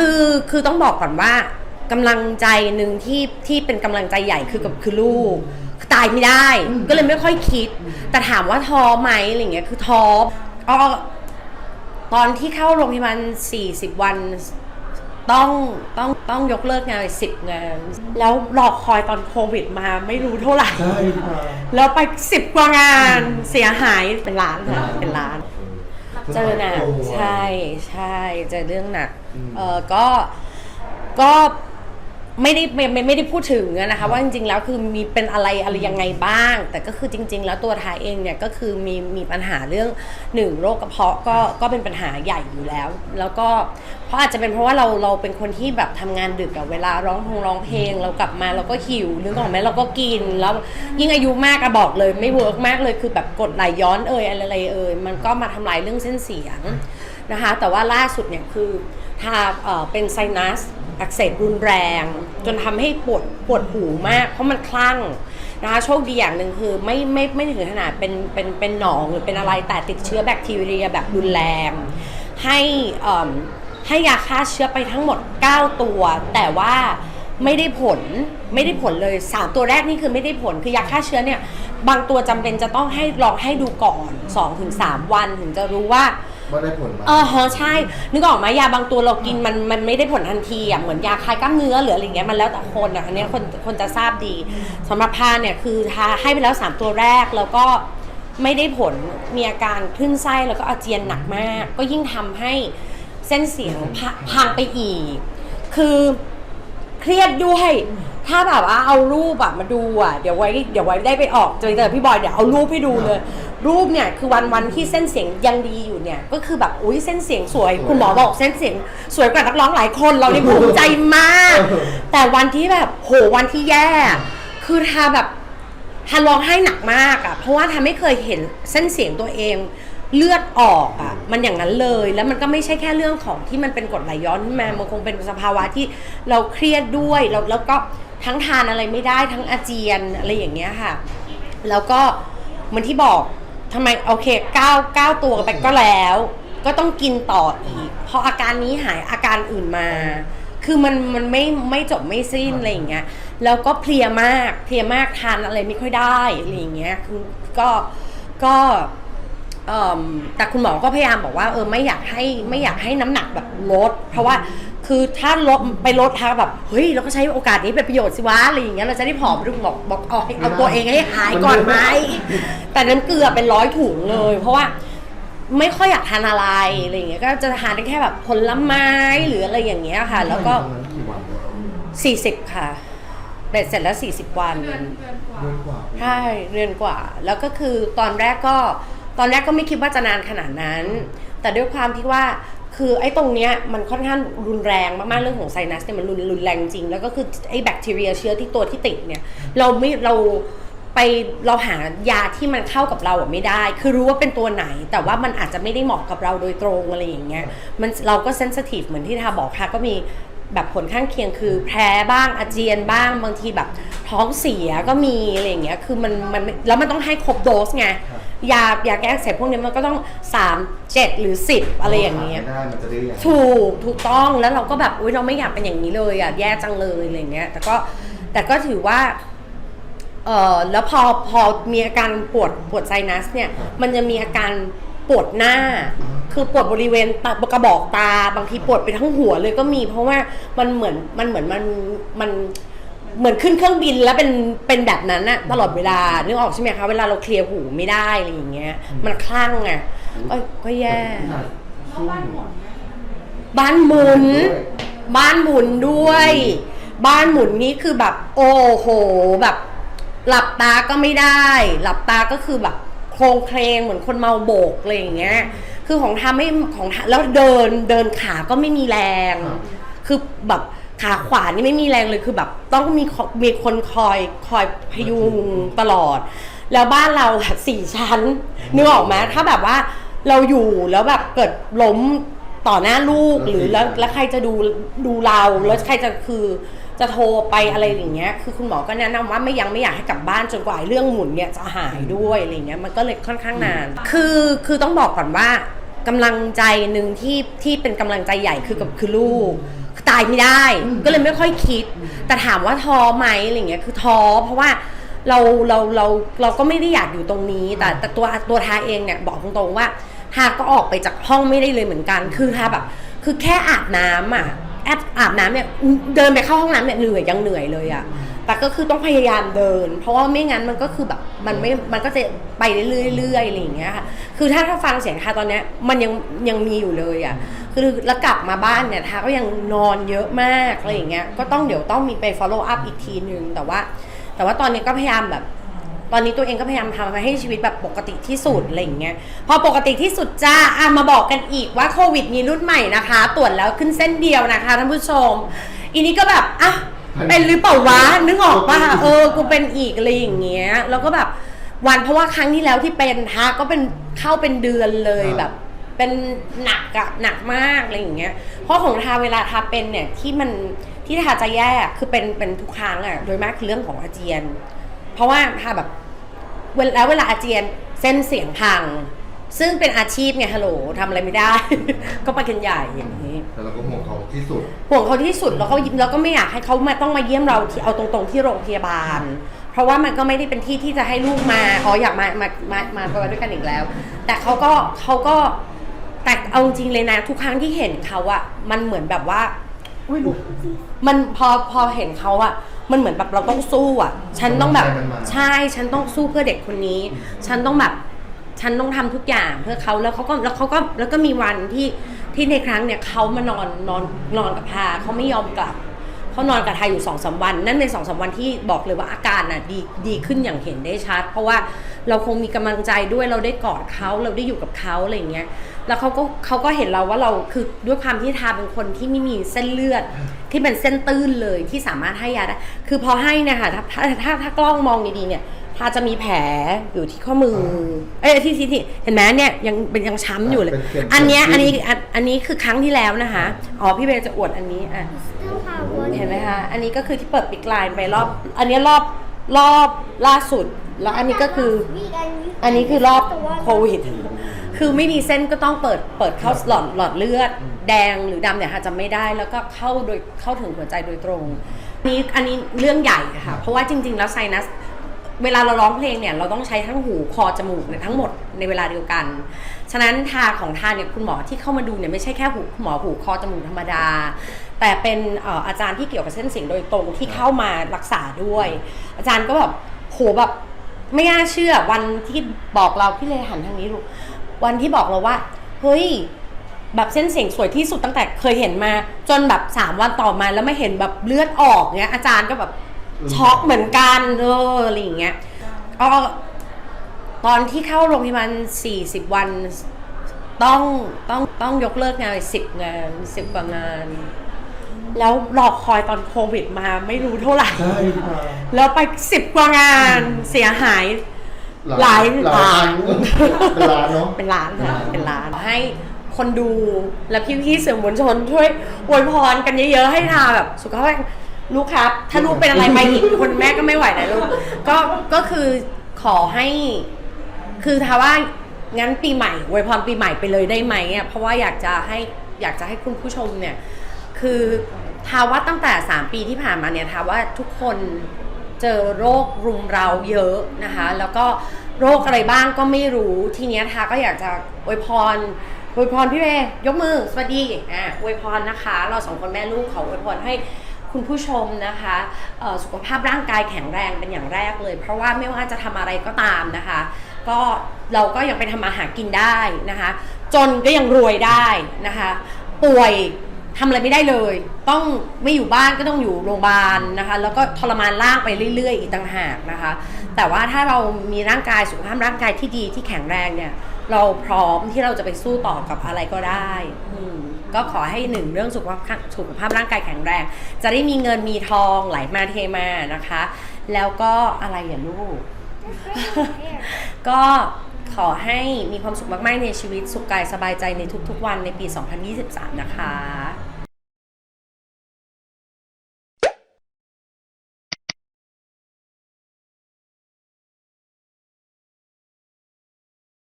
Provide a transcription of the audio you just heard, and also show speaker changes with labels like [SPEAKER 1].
[SPEAKER 1] คือคือต้องบอกก่อนว่ากำลังใจหนึ่งที่ที่เป็นกำลังใจใหญ่คือกับคือลูกตายไม่ได้ ก็เลยไม่ค่อยคิด แต่ถามว่าท้อไหมอะไรเงี้ยคือท้ออ้อตอนที่เข้าโรงพยาบาล40 วันต้องต้องต้องยกเลิกงานไปสิบงาน แล้วรอคอยตอนโควิดมาไม่รู้เท่าไหร่
[SPEAKER 2] ใช่ค่ะ
[SPEAKER 1] แล้วไปสิบกว่างานเสียหายเป็นล้านค่ะเป็นล้าน เจอหนักใช่ใช่เจอเรื่องหนักเออก็ก็ ไม่ได้ไม่ไม่ไม่ได้พูดถึงอะนะคะว่าจริงๆแล้วคือมีเป็นอะไรอะไรยังไงบ้าง แต่ก็คือจริง ๆ แล้วตัวทายเองเนี่ยก็คือมีมีปัญหาเรื่องหนึ่งโรคกระเพาะก็ก็เป็นปัญหาใหญ่อยู่แล้ว แล้วก็เพราะอาจจะเป็นเพราะว่าเราเราเป็นคนที่แบบทำงานดึกอะเวลาร้องพงร้องเพลงเรากลับมาเราก็หิวนึกออกไหมเราก็กินแล้วยิ่งอายุมากอะบอกเลยไม่เวิร์กมากเลยคือแบบกดไหลย้อนเอ่ยอะไรเอ่ยมันก็มาทำลายเรื่องเส้นเสียง นะคะ แต่ว่าล่าสุดเนี่ยคือทาเป็นไซนัสอักเสบรุนแรง จนทำให้ปวดปวดหูมาก เพราะมันคลั่งนะคะโชคดีอย่างหนึ่งคือไม่ไม่ไม่ถึงขนาดเป็นเป็นเป็นหนองหรือเป็นอะไรแต่ติดเชื้อแบคทีเรียแบบรุนแรง ให้ให้ยาฆ่าเชื้อไปทั้งหมด 9 ตัว แต่ว่าไม่ได้ผลไม่ได้ผลเลย3ตัวแรกนี่คือไม่ได้ผลคือยาฆ่าเชื้อเนี่ยบางตัวจำเป็นจะต้องให้ลองให้ดูก่อน 2-3 วันถึงจะรู้ว่า
[SPEAKER 2] ว่าได้ผลไหม
[SPEAKER 1] เออฮะใช่ นึกออกไหมยาบางตัวเรากินมันมันไม่ได้ผลทันทีอะเหมือนยาคลายกล้ามเนื้อหรืออะไรเงี้ยมันแล้วแต่คนอะอันเนี้ยคนคนจะทราบดีสำหรับพาเนี่ยคือทาให้ไปแล้ว 3 ตัวแรกแล้วก็ไม่ได้ผลมีอาการคลื่นไส้แล้วก็อาเจียนหนักมาก ก็ยิ่งทำให้เส้นเสียงพะพังไปอีก คือเครียดด้วย ถ้าแบบว่าเอารูปอะมาดูอะเดี๋ยวไว้เดี๋ยวไว้ได้ไปออกเจอเจอพี่บอยเดี๋ยวเอารูปให้ดูเลย รูปเนี่ยคือวันวันที่เส้นเสียงยังดีอยู่เนี่ย ก็คือแบบอุ้ยเส้นเสียงสวย คุณหมอบอกเส้นเสียงสวยกว่านักร้องหลายคนเราได้ภูมิใจมาก แต่วันที่แบบโหวันที่แย่ คือทาแบบทาร้องไห้หนักมากอะเพราะว่าทาไม่เคยเห็นเส้นเสียงตัวเองเลือดออกอะมันอย่างนั้นเลย แล้วมันก็ไม่ใช่แค่เรื่องของที่มันเป็นกรดไหลย้อนขึ้นมามันคงเป็นสภาวะที่เราเครียดด้วยแล้วแล้วก็ ทั้งทานอะไรไม่ได้ทั้งอาเจียนอะไรอย่างเงี้ยค่ะ แล้วก็เหมือนที่บอกทำไมโอเคก้าวก้าวตัวไปก็แล้ว ก็ต้องกินต่ออีกพออาการนี้หายอาการอื่นมา คือมันมันไม่ไม่จบไม่สิ้นอะไรอย่างเงี้ยแล้วก็เพลียมากเพลียมากทานอะไรไม่ค่อยได้อะไรอย่างเงี้ยคือก็ก็แต่คุณหมอก็พยายามบอกว่าเออไม่อยากให้ไม่อยากให้น้ำหนักแบบลด เพราะว่า คือถ้าลดไปลดทางแบบเฮ้ยเราก็ใช้โอกาสนี้เป็นประโยชน์สิวะอะไรอย่างเงี้ยเราจะได้ผอมดูบอกบอกเอาให้เอาตัวเองให้หายก่อนไหมแต่น้ำเกลือเป็นร้อยถุงเลย เพราะว่าไม่ค่อยอยากทานอะไรอะไรอย่างเงี้ยก็จะทานได้แค่แบบผลไม้หรืออะไรอย่างเงี้ยค่ะ แล้วก็
[SPEAKER 2] ตอนนั้นกี่วันแล้ว
[SPEAKER 1] 40ค่ะเบ็ดเสร็จแล้ว40วัน
[SPEAKER 2] เดือนกว่า
[SPEAKER 1] ใช่เดือนกว่า แล้วก็คือตอนแรกก็ตอนแรกก็ไม่คิดว่าจะนานขนาดนั้น แต่ด้วยความที่ว่า คือไอ้ตรงเนี้ยมันค่อนข้างรุนแรงมากๆเรื่องของไซนัสเนี่ยมันรุนรุนแรงจริง แล้วก็คือไอ้แบคทีเรียเชื้อที่ตัวที่ติดเนี่ยเราไม่เราไปเราหายาที่มันเข้ากับเราอะไม่ได้ คือรู้ว่าเป็นตัวไหน แต่ว่ามันอาจจะไม่ได้เหมาะกับเราโดยตรงอะไรอย่างเงี้ย มันเราก็เซนซิทีฟเหมือนที่ทาบอกค่ะก็มีแบบผลข้างเคียงคือแพ้บ้างอาเจียนบ้างบางทีแบบท้องเสียก็มีอะไรอย่างเงี้ย คือมันมันแล้วมันต้องให้ครบโดสไง ยายาแก้อักเสบพวกนี้มันก็ต้อง 3 7 หรือ 10 อะไรอย่างเงี้ย
[SPEAKER 2] ไม่ได้มันจะได้ยังไง
[SPEAKER 1] ถูกถูกต้องแล้วเราก็แบบอุ้ยเราไม่อยากเป็นอย่างนี้เลยอะแย่จังเลยอะไรเงี้ย แต่ก็แต่ก็ถือว่าเออแล้วพอพอมีอาการปวดปวดไซนัสเนี่ย มันจะมีอาการปวดหน้า คือปวดบริเวณตากระบอกตา บางทีปวดไปทั้งหัวเลยก็มี เพราะว่ามันเหมือนมันเหมือนมันมัน เหมือนขึ้นเครื่องบินแล้วเป็นเป็นแบบนั้นอะตลอดเวลานึกออกใช่ไหมคะเวลาเราเคลียร์หูไม่ได้อะไรอย่างเงี้ย มันคลั่งไงก็ก็แย่บ้านหมุน บ้านหมุนด้วย บ้านหมุนนี่คือแบบ โอ้โหแบบ หลับตาก็ไม่ได้ หลับตาก็คือแบบโครงเคลงเหมือนคนเมาโบกอะไรอย่างเงี้ย คือของทำไม่ของทำแล้วเดินเดินขาก็ไม่มีแรง คือแบบ ขาขวานี่ไม่มีแรงเลยคือแบบ ต้องมีคมีคนคอยคอยพยุงตลอด แล้วบ้านเราอะสี่ชั้นนึกออกไหมถ้าแบบว่าเราอยู่แล้วแบบเกิดล้มต่อหน้าลูกหรือแล้วแล้วใครจะดูดูเราแล้วใครจะคือจะโทรไปอะไรอย่างเงี้ย คือคุณหมอก็แนะนำว่าไม่ยังไม่อยากให้กลับบ้านจนกว่าไอ้เรื่องหมุนเนี่ยจะหายด้วยอะไรเงี้ยมันก็เลยค่อนข้างนาน คือคือต้องบอกก่อนว่ากำลังใจหนึ่งที่ที่เป็นกำลังใจใหญ่คือกับคือลูก ตายไม่ได้ ก็เลยไม่ค่อยคิด แต่ถามว่าท้อไหมอะไรเงี้ยคือท้อเพราะว่าเราเราเราเราก็ไม่ได้อยากอยู่ตรงนี้ แต่แต่ตัวตัวทาเองเนี่ยบอกตรงๆว่าทาก็ออกไปจากห้องไม่ได้เลยเหมือนกัน คือทาแบบ คือแค่อาบน้ำอะแอบอาบน้ำเนี่ยเดินไปเข้าห้องน้ำเนี่ยเหนื่อยยังเหนื่อยเลยอะแต่ก็คือต้องพยายามเดิน เพราะว่าไม่งั้นมันก็คือแบบมันไม่มันก็จะไปเรื่อยๆอะไรอย่างเงี้ยค่ะคือถ้าถ้าฟังเสียงทาตอนเนี้ยมันยังยังมีอยู่เลยอะ คือแล้วกลับมาบ้านเนี่ยทาก็ยังนอนเยอะมากอะไรอย่างเงี้ยก็ต้องเดี๋ยวต้องมีไป follow up อีกทีนึงแต่ว่า แต่ว่าตอนนี้ก็พยายามแบบ ตอนนี้ตัวเองก็พยายามทำให้ชีวิตแบบปกติที่สุดอะไรอย่างเงี้ยพอปกติที่สุดจ้าอะมาบอกกันอีกว่าโควิดมีรุ่นใหม่นะคะ ตรวจแล้วขึ้นเส้นเดียวนะคะท่านผู้ชม อีนี้ก็แบบอะเป็นหรือเปล่าวะนึกออกป่ะเออกูเป็นอีกอะไรอย่างเงี้ยแล้วก็แบบวันเพราะว่าครั้งที่แล้วที่เป็นทาก็เป็นเข้าเป็นเดือนเลยแบบ เป็นหนักอะหนักมากอะไรอย่างเงี้ย เพราะของทาเวลาทาเป็นเนี่ยที่มันที่ทาจะแย่คือเป็นเป็นทุกครั้งอะโดยมากคือเรื่องของอาเจียน เพราะว่าทาแบบเวลาแล้วเวลาอาเจียนเส้นเสียงพัง ซึ่งเป็นอาชีพไงฮัลโหลทำอะไรไม่ได้ ก็ไปกันใหญ่อย่างนี้
[SPEAKER 2] แต่เราก็ห่วงเขาที่สุด
[SPEAKER 1] ห่วงเขาที่สุดแล้วก็แล้วก็ไม่อยากให้เขามาต้องมาเยี่ยมเราที่เอาตรงๆที่โรงพยาบาล เพราะว่ามันก็ไม่ได้เป็นที่ที่จะให้ลูกมาอ๋ออยากมามามามาไปด้วยกันอีกแล้ว แต่เขาก็เขาก็ แต่เอาจริงเลยนะ ทุกครั้งที่เห็นเขาอะมันเหมือนแบบว่า อุ้ยลูกมันพอพอเห็นเขาอะมันเหมือนแบบเราต้องสู้อะฉันต้องแบบ
[SPEAKER 2] ใจมันมา
[SPEAKER 1] ใช่ฉันต้องสู้เพื่อเด็กคนนี้ ฉันต้องแบบ ฉันต้องทำทุกอย่างเพื่อเขาแล้วเขาก็แล้วเขาก็แล้วก็มีวันที่ที่ในครั้งเนี่ยเขามานอนนอนนอนกับพาเขาไม่ยอมกลับเขานอนกับทายอยู่สองสามวัน นั่นเป็นสองสามวันที่บอกเลยว่าอาการน่ะดีดีขึ้นอย่างเห็นได้ชัด เพราะว่าเราคงมีกำลังใจด้วยเราได้กอดเขาเราได้อยู่กับเขาอะไรอย่างเงี้ย แล้วเขาก็เขาก็เห็นเราว่าเราคือด้วยความที่ทาเป็นคนที่ไม่มีเส้นเลือด ที่เป็นเส้นตื้นเลยที่สามารถให้ยาได้ คือพอให้เนี่ยค่ะถ้าถ้าถ้าถ้ากล้องมองดีๆเนี่ยทาจะมีแผลอยู่ที่ข้อมือ เอ้ยที่ที่ที่เห็นไหมเนี่ยยังเป็นยังช้ำอยู่เลย
[SPEAKER 2] เป็นเข็ม
[SPEAKER 1] อันเนี้ย
[SPEAKER 2] เข็ม
[SPEAKER 1] อันนี้อันอันนี้คือครั้งที่แล้วนะคะ อ๋อพี่เบลจะอวดอันนี้อะ
[SPEAKER 3] still have one
[SPEAKER 1] เห็นไหมคะ อันนี้ก็คือที่เปิดปิดไลน์ไปรอบ อันนี้รอบรอบล่าสุด แล้วอันนี้ก็คือ อันนี้คือรอบโควิด คือไม่มีเส้นก็ต้องเปิดเปิดเข้าหลอดหลอดเลือด แดงหรือดำเนี่ยค่ะจะไม่ได้แล้วก็เข้าโดยเข้าถึงหัวใจโดยตรง อันนี้อันนี้เรื่องใหญ่ค่ะ เพราะว่าจริง ๆ แล้วไซนัสเวลาเราร้องเพลงเนี่ยเราต้องใช้ทั้งหูคอจมูกเนี่ยทั้งหมดในเวลาเดียวกัน ฉะนั้นทาของทาเนี่ยคุณหมอที่เข้ามาดูเนี่ยไม่ใช่แค่หูหมอหูคอจมูกธรรมดา แต่เป็นเอ่ออาจารย์ที่เกี่ยวกับเส้นเสียงโดยตรงที่เข้ามารักษาด้วย อาจารย์ก็แบบโหแบบ ไม่น่าเชื่อวันที่บอกเราพี่เลยหันทางนี้ลูกวันที่บอกเราว่า เฮ้ย แบบเส้นเสียงสวยที่สุดตั้งแต่เคยเห็นมา จนแบบสามวันต่อมาแล้วไม่เห็นแบบเลือดออกเงี้ย อาจารย์ก็แบบช็อกเหมือนกันเอออะไรอย่างเงี้ยก็ตอนที่เข้าโรงพยาบาล40วันต้องต้องต้องยกเลิกงานสิบงานสิบกว่างาน แล้วรอคอยตอนโควิดมาไม่รู้เท่าไหร่
[SPEAKER 2] ใช่ค่ะ
[SPEAKER 1] แล้วไปสิบกว่างานเสียหาย หลาย
[SPEAKER 2] หลาย
[SPEAKER 1] ล้าน
[SPEAKER 2] เป็นล้านเนาะ
[SPEAKER 1] เป็นล้านค่ะ เป็นล้าน ให้คนดูและพี่ๆสื่อมวลชนช่วยอวยพรกันเยอะๆ ให้ทาแบบสุขภาพลูกครับ ถ้าลูกเป็นอะไรไปอีกคนแม่ก็ไม่ไหวนะลูก ก็ ก็คือขอให้ คือทาว่างั้นปีใหม่อวยพรปีใหม่ไปเลยได้ไหมอะเพราะว่าอยากจะให้อยากจะให้คุณผู้ชมเนี่ย คือ ทาว่าตั้งแต่ 3 ปีที่ผ่านมาเนี่ยทาว่าทุกคนเจอโรครุมเราเยอะนะคะ แล้วก็โรคอะไรบ้างก็ไม่รู้ทีเนี้ยทาก็อยากจะอวยพรอวยพรพี่เมย์ยกมือสวัสดีอะอวยพรนะคะ เราสองคนแม่ลูกขออวยพรให้คุณผู้ชมนะคะสุขภาพร่างกายแข็งแรงเป็นอย่างแรกเลย เพราะว่าไม่ว่าจะทำอะไรก็ตามนะคะ ก็เราก็ยังไปทำมาหากินได้นะคะ จนก็ยังรวยได้นะคะ ป่วย ทำอะไรไม่ได้เลย ต้องไม่อยู่บ้านก็ต้องอยู่โรงพยาบาลนะคะ แล้วก็ทรมานร่างไปเรื่อย ๆ อีกต่างหากนะคะ แต่ว่าถ้าเรามีร่างกายสุขภาพร่างกายที่ดีที่แข็งแรงเนี่ย เราพร้อมที่เราจะไปสู้ต่อกับอะไรก็ได้อืมก็ขอให้หนึ่งเรื่องสุขภาพสุขภาพร่างกายแข็งแรง จะได้มีเงินมีทองไหลมาเทมานะคะ แล้วก็อะไรอย่าลูก ก็ ขอให้มีความสุขมาก ๆ ในชีวิต สุขกายสบายใจในทุก ๆ วันในปี 2023 นะคะ